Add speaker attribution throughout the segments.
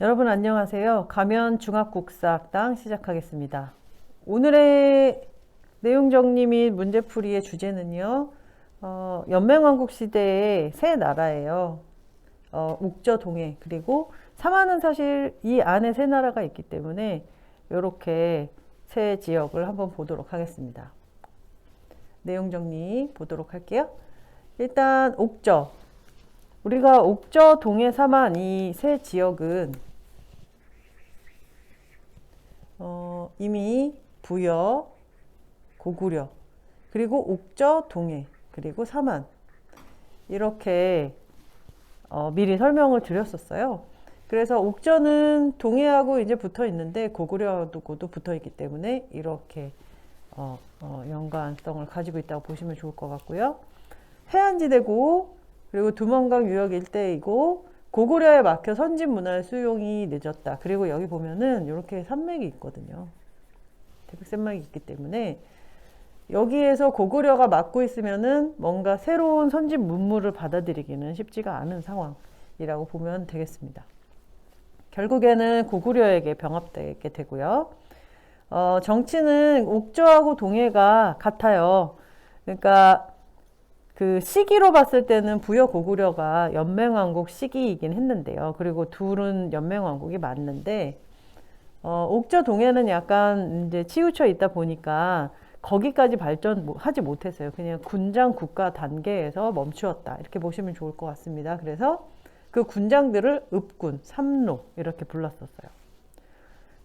Speaker 1: 여러분 안녕하세요. 가면 중학국사학당 시작하겠습니다. 오늘의 내용 정리 및 문제풀이의 주제는요. 어, 연맹왕국 시대의 세 나라예요. 어, 옥저 동해 그리고 사마는 사실 이 안에 세 나라가 있기 때문에 이렇게 세 지역을 한번 보도록 하겠습니다. 내용 정리 보도록 할게요. 일단 옥저 우리가 옥저, 동해, 사만 이 세 지역은 어, 이미 부여, 고구려, 그리고 옥저, 동해, 그리고 사만 이렇게 어, 미리 설명을 드렸었어요. 그래서 옥저는 동해하고 이제 붙어 있는데 고구려하고도 붙어 있기 때문에 이렇게 어, 어, 연관성을 가지고 있다고 보시면 좋을 것 같고요. 해안지대고 그리고 두만강 유역 일대이고 고구려에 막혀 선진 문화의 수용이 늦었다. 그리고 여기 보면은 이렇게 산맥이 있거든요. 태백산맥이 있기 때문에 여기에서 고구려가 막고 있으면은 뭔가 새로운 선진 문물을 받아들이기는 쉽지가 않은 상황이라고 보면 되겠습니다. 결국에는 고구려에게 병합되게 되고요. 어, 정치는 옥저하고 동해가 같아요. 그러니까 그 시기로 봤을 때는 부여 고구려가 연맹왕국 시기이긴 했는데요. 그리고 둘은 연맹왕국이 맞는데 어, 옥저 동해는 약간 이제 치우쳐 있다 보니까 거기까지 발전하지 못했어요. 그냥 군장 국가 단계에서 멈추었다. 이렇게 보시면 좋을 것 같습니다. 그래서 그 군장들을 읍군, 삼로 이렇게 불렀었어요.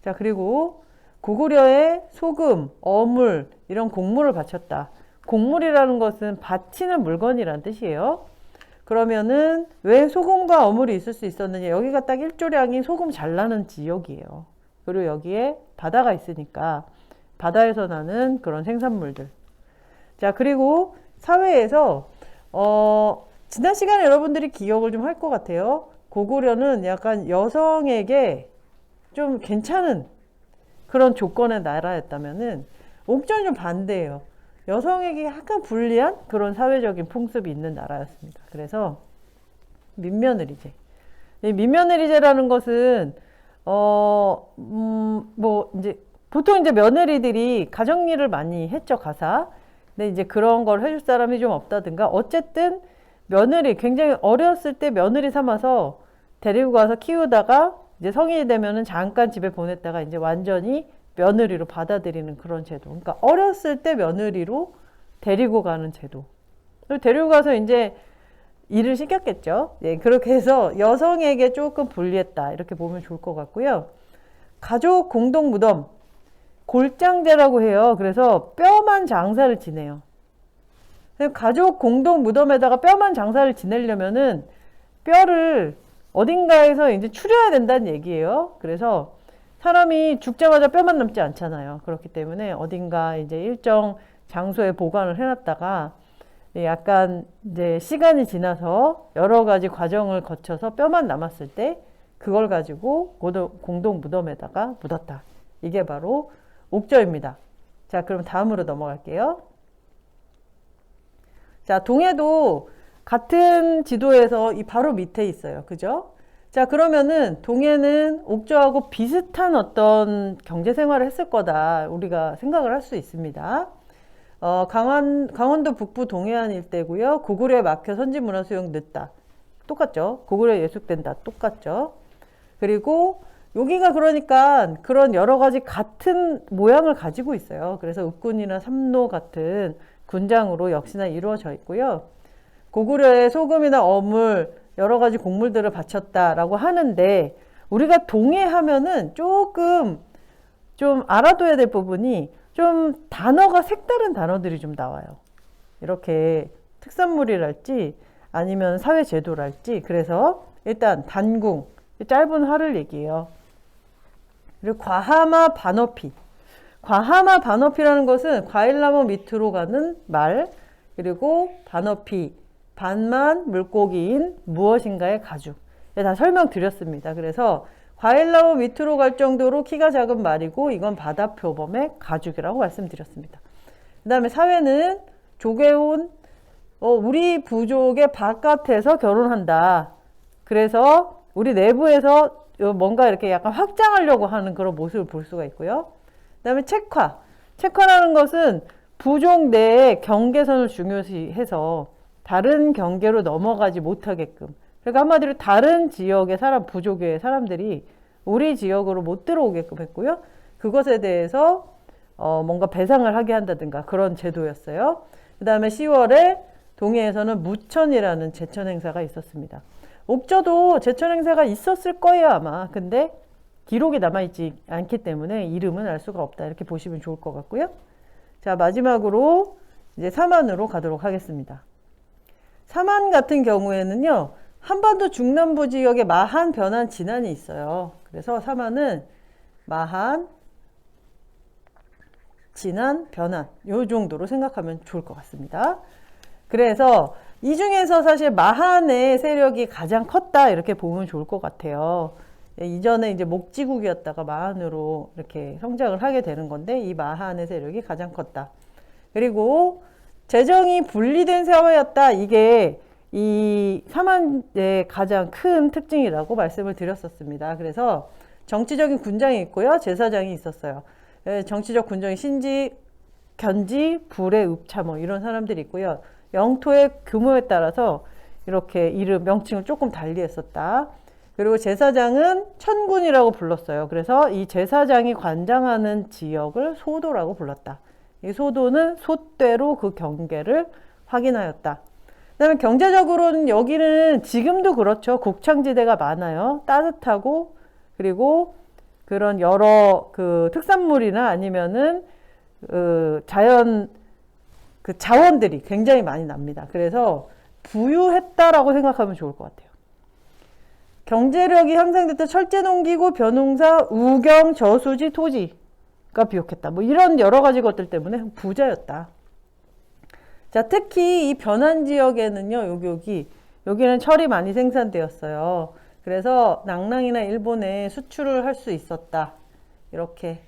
Speaker 1: 자, 그리고 고구려에 소금, 어물 이런 곡물을 바쳤다. 곡물이라는 것은 바치는 물건이란 뜻이에요. 그러면은 왜 소금과 어물이 있을 수 있었느냐? 여기가 딱 일조량이 소금 잘 나는 지역이에요. 그리고 여기에 바다가 있으니까 바다에서 나는 그런 생산물들. 자, 그리고 사회에서 어 지난 시간에 여러분들이 기억을 좀 할 것 같아요. 고구려는 약간 여성에게 좀 괜찮은 그런 조건의 나라였다면은 옥전은 좀 반대예요. 여성에게 약간 불리한 그런 사회적인 풍습이 있는 나라였습니다. 그래서 민며느리제. 이 민며느리제라는 것은 어, 음, 뭐 이제 보통 이제 며느리들이 가정일을 많이 했죠 가사. 근데 이제 그런 걸 해줄 사람이 좀 없다든가 어쨌든 며느리 굉장히 어렸을 때 며느리 삼아서 데리고 가서 키우다가 이제 성인이 되면은 잠깐 집에 보냈다가 이제 완전히 며느리로 받아들이는 그런 제도. 그러니까 어렸을 때 며느리로 데리고 가는 제도. 데리고 가서 이제 일을 시켰겠죠. 예, 그렇게 해서 여성에게 조금 불리했다. 이렇게 보면 좋을 것 같고요. 가족 공동 무덤. 골장제라고 해요. 그래서 뼈만 장사를 지내요. 가족 공동 무덤에다가 뼈만 장사를 지내려면은 뼈를 어딘가에서 이제 추려야 된다는 얘기예요. 그래서 사람이 죽자마자 뼈만 남지 않잖아요. 그렇기 때문에 어딘가 이제 일정 장소에 보관을 해놨다가 약간 이제 시간이 지나서 여러 가지 과정을 거쳐서 뼈만 남았을 때 그걸 가지고 공동 무덤에다가 묻었다. 이게 바로 옥저입니다. 자, 그럼 다음으로 넘어갈게요. 자, 동해도 같은 지도에서 이 바로 밑에 있어요. 그죠? 자, 그러면은 동해는 옥저하고 비슷한 어떤 경제 생활을 했을 거다. 우리가 생각을 할 수 있습니다. 어, 강원, 강원도 북부 동해안 일대고요. 고구려에 막혀 선진문화 수용 늦다. 똑같죠? 고구려 예숙된다. 똑같죠? 그리고 여기가 그러니까 그런 여러 가지 같은 모양을 가지고 있어요. 그래서 읍군이나 삼로 같은 군장으로 역시나 이루어져 있고요. 고구려의 소금이나 어물, 여러 가지 곡물들을 바쳤다라고 하는데 우리가 동해하면은 조금 좀 알아둬야 될 부분이 좀 단어가 색다른 단어들이 좀 나와요. 이렇게 특산물이랄지 아니면 사회제도랄지 그래서 일단 단궁 짧은 화를 얘기해요. 그리고 과하마 반어피 과하마 반어피라는 것은 과일나무 밑으로 가는 말 그리고 반어피 반만 물고기인 무엇인가의 가죽. 네, 다 설명드렸습니다. 그래서 과일나무 밑으로 갈 정도로 키가 작은 말이고 이건 바다 표범의 가죽이라고 말씀드렸습니다. 그 다음에 사회는 조개온 어, 우리 부족의 바깥에서 결혼한다. 그래서 우리 내부에서 어, 뭔가 이렇게 약간 확장하려고 하는 그런 모습을 볼 수가 있고요. 그 다음에 책화. 책화라는 것은 부족 내의 경계선을 중요시해서 다른 경계로 넘어가지 못하게끔. 그러니까 한마디로 다른 지역의 사람, 부족의 사람들이 우리 지역으로 못 들어오게끔 했고요. 그것에 대해서 어, 뭔가 배상을 하게 한다든가 그런 제도였어요. 그 다음에 10월에 동해에서는 무천이라는 제천 행사가 있었습니다. 옥저도 제천 행사가 있었을 거예요, 아마. 근데 기록이 남아있지 않기 때문에 이름은 알 수가 없다. 이렇게 보시면 좋을 것 같고요. 자, 마지막으로 이제 사만으로 가도록 하겠습니다. 사만 같은 경우에는요, 한반도 중남부 지역에 마한, 변한, 진안이 있어요. 그래서 사만은 마한, 진안, 변한, 요 정도로 생각하면 좋을 것 같습니다. 그래서 이 중에서 사실 마한의 세력이 가장 컸다 이렇게 보면 좋을 것 같아요. 예, 이전에 이제 목지국이었다가 마한으로 이렇게 성장을 하게 되는 건데 이 마한의 세력이 가장 컸다. 그리고 재정이 분리된 사회였다. 이게 이 사만의 가장 큰 특징이라고 말씀을 드렸었습니다. 그래서 정치적인 군장이 있고요. 제사장이 있었어요. 예, 정치적 군정이 신지, 견지, 불의 읍차 뭐 이런 사람들이 있고요. 영토의 규모에 따라서 이렇게 이름 명칭을 조금 달리 했었다. 그리고 제사장은 천군이라고 불렀어요. 그래서 이 제사장이 관장하는 지역을 소도라고 불렀다. 이 소도는 소대로 그 경계를 확인하였다. 그다음에 경제적으로는 여기는 지금도 그렇죠. 곡창지대가 많아요. 따뜻하고 그리고 그런 여러 그 특산물이나 아니면은 그 자연 그 자원들이 굉장히 많이 납니다. 그래서 부유했다라고 생각하면 좋을 것 같아요. 경제력이 향상됐다. 철제 농기구, 벼농사, 우경, 저수지, 토지가 비옥했다. 뭐 이런 여러 가지 것들 때문에 부자였다. 자, 특히 이 변환 지역에는요, 여기, 여기, 여기는 철이 많이 생산되었어요. 그래서 낭랑이나 일본에 수출을 할 수 있었다. 이렇게.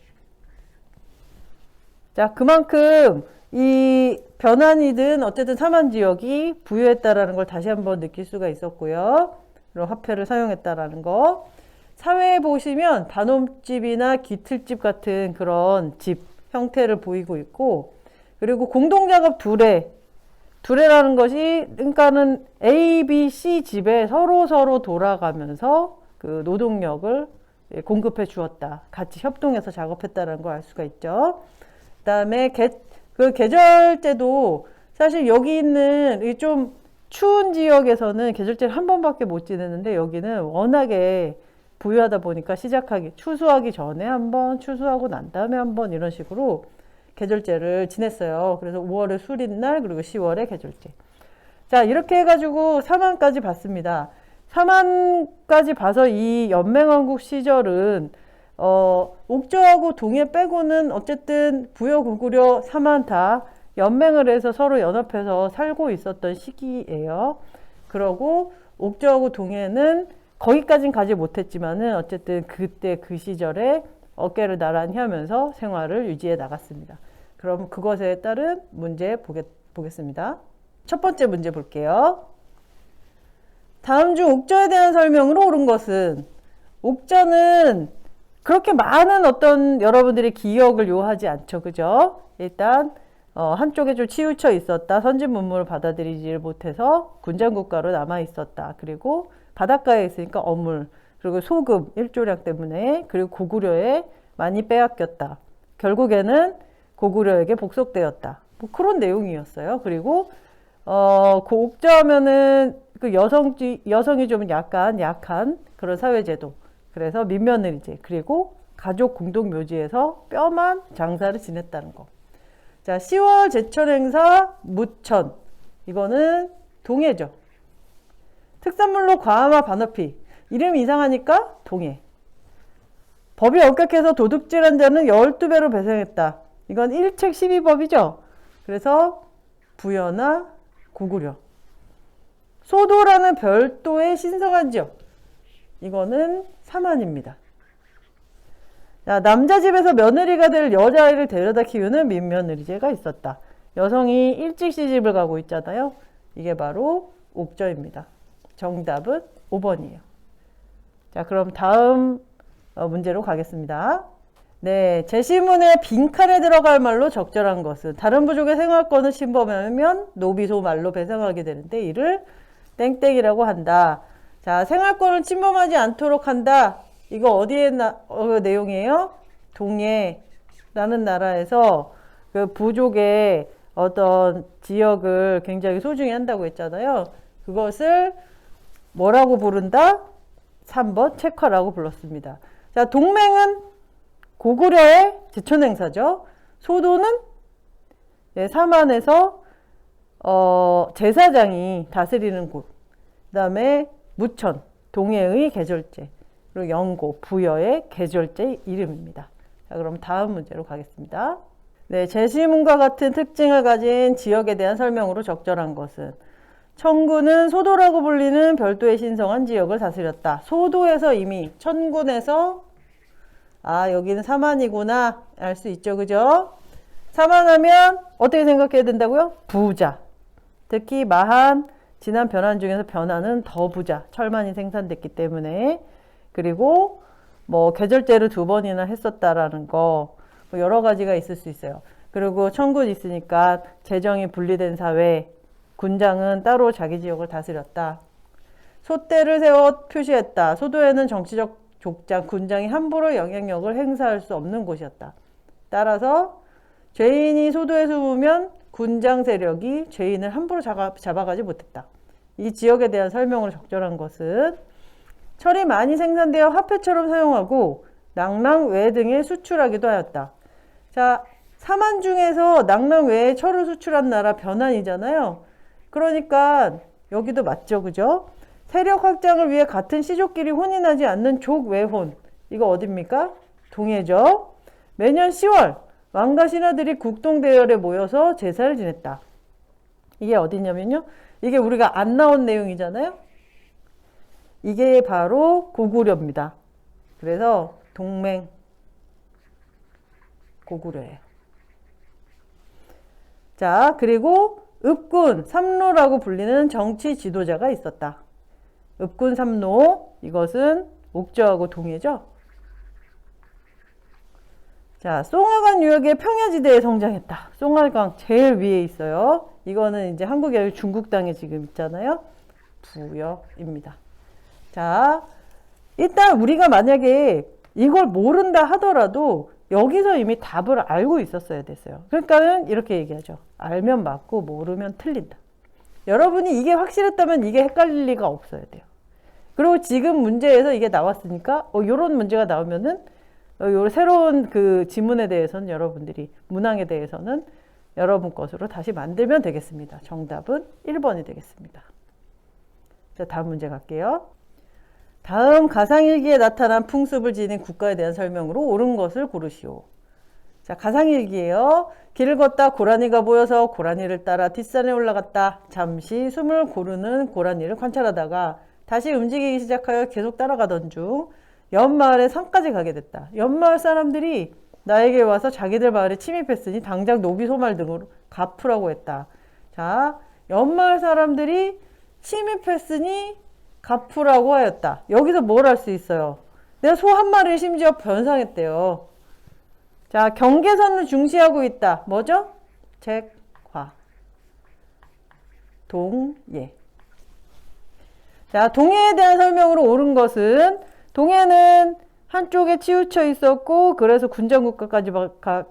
Speaker 1: 자, 그만큼 이 변환이든 어쨌든 사만 지역이 부유했다라는 걸 다시 한번 느낄 수가 있었고요. 그리고 화폐를 사용했다라는 거. 사회에 보시면 단홈집이나 기틀집 같은 그런 집 형태를 보이고 있고, 그리고 공동작업 두레. 두레라는 것이, 그러니까는 A, B, C 집에 서로 서로 돌아가면서 그 노동력을 예, 공급해 주었다. 같이 협동해서 작업했다는 걸 알 수가 있죠. 그 다음에 개, 그 계절제도 사실 여기 있는 이좀 추운 지역에서는 계절제를 한 번밖에 못 지내는데 여기는 워낙에 부유하다 보니까 시작하기 추수하기 전에 한 번, 추수하고 난 다음에 한 번 이런 식으로 계절제를 지냈어요. 그래서 5월에 수린날 그리고 10월에 계절제. 자 이렇게 해가지고 3만까지 봤습니다. 3만까지 봐서 이 연맹왕국 시절은 어, 옥저하고 동해 빼고는 어쨌든 부여 구구려 사만 다 연맹을 해서 서로 연합해서 살고 있었던 시기예요. 그러고 옥저하고 동해는 거기까진 가지 못했지만은 어쨌든 그때 그 시절에 어깨를 나란히 하면서 생활을 유지해 나갔습니다. 그럼 그것에 따른 문제 보겠, 보겠습니다. 첫 번째 문제 볼게요. 다음 중 옥저에 대한 설명으로 옳은 것은 옥저는 그렇게 많은 어떤 여러분들의 기억을 요하지 않죠. 그죠? 일단 어, 한쪽에 좀 치우쳐 있었다. 선진 문물을 받아들이지를 못해서 군장 국가로 남아 있었다. 그리고 바닷가에 있으니까 어물, 그리고 소금 일조량 때문에 그리고 고구려에 많이 빼앗겼다. 결국에는 고구려에게 복속되었다. 뭐 그런 내용이었어요. 그리고 어, 그 옥저하면은 그 여성지 여성이 좀 약간 약한 그런 사회제도. 그래서 민며느리제 그리고 가족 공동 묘지에서 뼈만 장사를 지냈다는 거. 자, 10월 제천 행사 무천 이거는 동해죠. 특산물로 과함화 반어피 이름 이상하니까 동해. 법이 엄격해서 도둑질한 자는 12배로 배상했다. 이건 1책 12법이죠. 그래서 부여나 고구려. 소도라는 별도의 신성한 지역. 이거는 사만입니다. 자, 남자 집에서 며느리가 될 여자아이를 데려다 키우는 민며느리제가 있었다. 여성이 일찍 시집을 가고 있잖아요. 이게 바로 옥저입니다. 정답은 5번이에요. 자, 그럼 다음 어, 문제로 가겠습니다. 네, 제시문에 빈칸에 들어갈 말로 적절한 것은 다른 부족의 생활권을 침범하면 노비소 말로 배상하게 되는데 이를 땡땡이라고 한다. 자, 생활권을 침범하지 않도록 한다. 이거 어디에 나, 어, 내용이에요? 동해라는 나라에서 그 부족의 어떤 지역을 굉장히 소중히 한다고 했잖아요. 그것을 뭐라고 부른다? 3번 책화라고 불렀습니다. 자, 동맹은 고구려의 제천 행사죠. 소도는 네, 사만에서 어, 제사장이 다스리는 곳. 그다음에 무천, 동해의 계절제. 그리고 영고, 부여의 계절제 이름입니다. 자, 그럼 다음 문제로 가겠습니다. 네, 제시문과 같은 특징을 가진 지역에 대한 설명으로 적절한 것은 청군은 소도라고 불리는 별도의 신성한 지역을 다스렸다. 소도에서 이미 천군에서 아 여기는 사만이구나 알 수 있죠, 그죠? 사만하면 어떻게 생각해야 된다고요? 부자. 특히 마한 지난 변환 중에서 변환은 더 부자 철만이 생산됐기 때문에 그리고 뭐 계절제를 두 번이나 했었다라는 거 뭐 여러 가지가 있을 수 있어요. 그리고 천군 있으니까 재정이 분리된 사회 군장은 따로 자기 지역을 다스렸다. 소대를 세워 표시했다. 소도에는 정치적 족장, 군장이 함부로 영향력을 행사할 수 없는 곳이었다. 따라서 죄인이 소도에 숨으면 군장 세력이 죄인을 함부로 잡아, 잡아가지 못했다. 이 지역에 대한 설명으로 적절한 것은 철이 많이 생산되어 화폐처럼 사용하고 낭랑 외 등에 수출하기도 하였다. 자, 사만 중에서 낭랑 외에 철을 수출한 나라 변환이잖아요. 그러니까 여기도 맞죠, 그죠? 세력 확장을 위해 같은 시족끼리 혼인하지 않는 족외혼. 이거 어딥니까? 동해죠. 매년 10월 왕과 신하들이 국동대열에 모여서 제사를 지냈다. 이게 어디냐면요. 이게 우리가 안 나온 내용이잖아요. 이게 바로 고구려입니다. 그래서 동맹 고구려예요. 자, 그리고 읍군 삼로라고 불리는 정치 지도자가 있었다. 읍군 삼로 이것은 옥저하고 동해죠. 자, 송하강 유역의 평야지대에 성장했다. 송하강 제일 위에 있어요. 이거는 이제 아니고 중국 땅에 지금 있잖아요. 부여입니다. 자, 일단 우리가 만약에 이걸 모른다 하더라도 여기서 이미 답을 알고 있었어야 됐어요. 그러니까는 이렇게 얘기하죠. 알면 맞고 모르면 틀린다. 여러분이 이게 확실했다면 이게 헷갈릴 리가 없어야 돼요. 그리고 지금 문제에서 이게 나왔으니까 어, 이런 문제가 나오면은 어, 요 새로운 그 지문에 대해서는 여러분들이 문항에 대해서는 여러분 것으로 다시 만들면 되겠습니다. 정답은 1번이 되겠습니다. 자, 다음 문제 갈게요. 다음 가상일기에 나타난 풍습을 지닌 국가에 대한 설명으로 옳은 것을 고르시오. 자, 가상일기예요. 길을 걷다 고라니가 보여서 고라니를 따라 뒷산에 올라갔다. 잠시 숨을 고르는 고라니를 관찰하다가 다시 움직이기 시작하여 계속 따라가던 중 옆마을에 산까지 가게 됐다. 옆마을 사람들이 나에게 와서 자기들 마을에 침입했으니 당장 노비 소말 등으로 갚으라고 했다. 자, 옆마을 사람들이 침입했으니 갚으라고 하였다. 여기서 뭘 할 수 있어요? 내가 소 한 마리를 심지어 변상했대요. 자, 경계선을 중시하고 있다. 뭐죠? 책화. 동예. 자, 동해에 대한 설명으로 옳은 것은 동해는 한쪽에 치우쳐 있었고 그래서 군정국가까지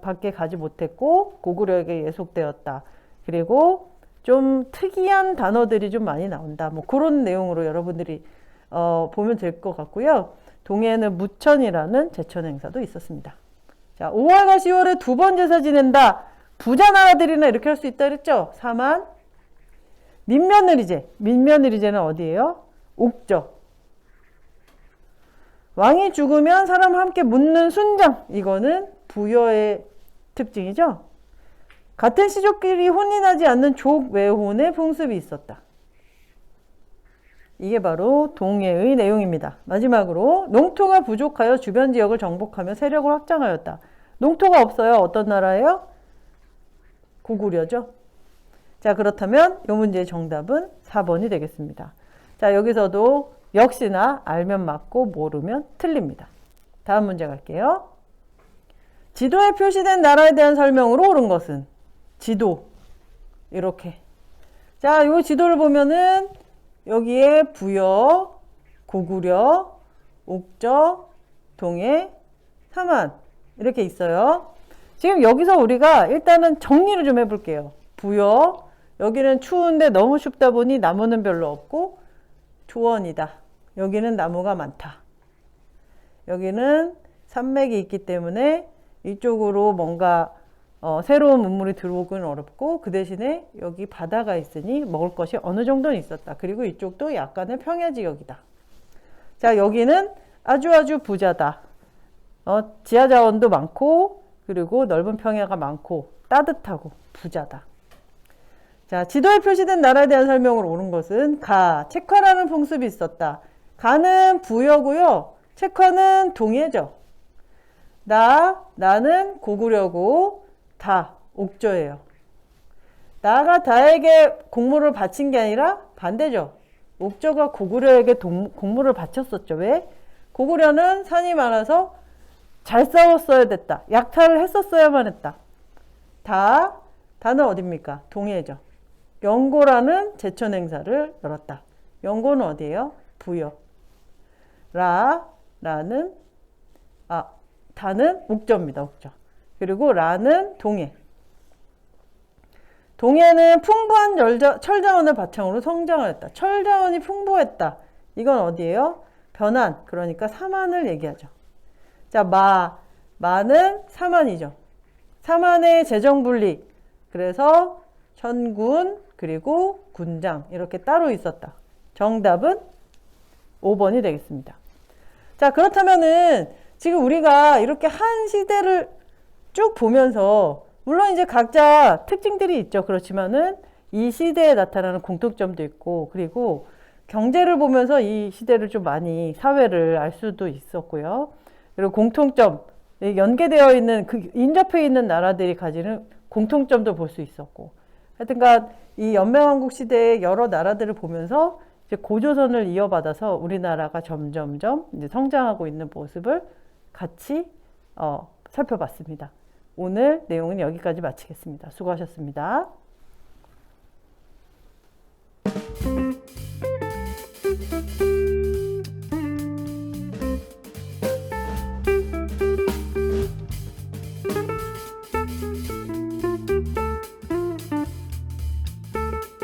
Speaker 1: 밖에 가지 못했고 고구려에게 예속되었다. 그리고 좀 특이한 단어들이 좀 많이 나온다. 뭐 그런 내용으로 여러분들이 어, 보면 될 것 같고요. 동해에는 무천이라는 제천 행사도 있었습니다. 자, 5월과 10월에 두 번 제사 지낸다. 부자 나라들이나 이렇게 할 수 있다 그랬죠? 사만 민며느리제. 민며느리제는 어디예요? 옥저. 왕이 죽으면 사람 함께 묻는 순장. 이거는 부여의 특징이죠. 같은 시족끼리 혼인하지 않는 족 외혼의 풍습이 있었다. 이게 바로 동해의 내용입니다. 마지막으로 농토가 부족하여 주변 지역을 정복하며 세력을 확장하였다. 농토가 없어요. 어떤 나라예요? 고구려죠. 자 그렇다면 이 문제의 정답은 4번이 되겠습니다. 자 여기서도 역시나 알면 맞고 모르면 틀립니다. 다음 문제 갈게요. 지도에 표시된 나라에 대한 설명으로 옳은 것은 지도 이렇게 자, 이 지도를 보면은 여기에 부여, 고구려, 옥저, 동해, 삼안 이렇게 있어요. 지금 여기서 우리가 일단은 정리를 좀 해볼게요. 부여, 여기는 추운데 너무 춥다 보니 나무는 별로 없고 초원이다. 여기는 나무가 많다. 여기는 산맥이 있기 때문에 이쪽으로 뭔가 어, 새로운 문물이 들어오기는 어렵고 그 대신에 여기 바다가 있으니 먹을 것이 어느 정도는 있었다. 그리고 이쪽도 약간의 평야 지역이다. 자 여기는 아주 아주 부자다. 어, 지하 자원도 많고 그리고 넓은 평야가 많고 따뜻하고 부자다. 자 지도에 표시된 나라에 대한 설명으로 옳은 것은 가 체커라는 풍습이 있었다. 가는 부여고요. 체커는 동해죠. 나 나는 고구려고 다 옥조예요. 나가 다에게 공물을 바친 게 아니라 반대죠. 옥조가 고구려에게 동, 공물을 바쳤었죠. 왜? 고구려는 산이 많아서 잘 싸웠어야 됐다. 약탈을 했었어야만 했다. 다, 다는 어딥니까? 동해죠. 영고라는 제천 행사를 열었다. 영고는 어디예요? 부여. 라, 라는, 아, 다는 옥저입니다. 옥저. 그리고 라는 동해. 동해는 풍부한 열자, 철자원을 바탕으로 성장을 했다. 철자원이 풍부했다. 이건 어디예요? 변환, 그러니까 사만을 얘기하죠. 자, 마, 마는 사만이죠. 사만의 재정 분리. 그래서 천군, 그리고 군장 이렇게 따로 있었다. 정답은 5번이 되겠습니다. 자, 그렇다면은 지금 우리가 이렇게 한 시대를 쭉 보면서 물론 이제 각자 특징들이 있죠. 그렇지만은 이 시대에 나타나는 공통점도 있고 그리고 경제를 보면서 이 시대를 좀 많이 사회를 알 수도 있었고요. 그리고 공통점 연계되어 있는 그 인접해 있는 나라들이 가지는 공통점도 볼 수 있었고 하여튼간 이 연맹왕국 시대의 여러 나라들을 보면서 이제 고조선을 이어받아서 우리나라가 점점점 이제 성장하고 있는 모습을 같이 어, 살펴봤습니다. 오늘 내용은 여기까지 마치겠습니다. 수고하셨습니다.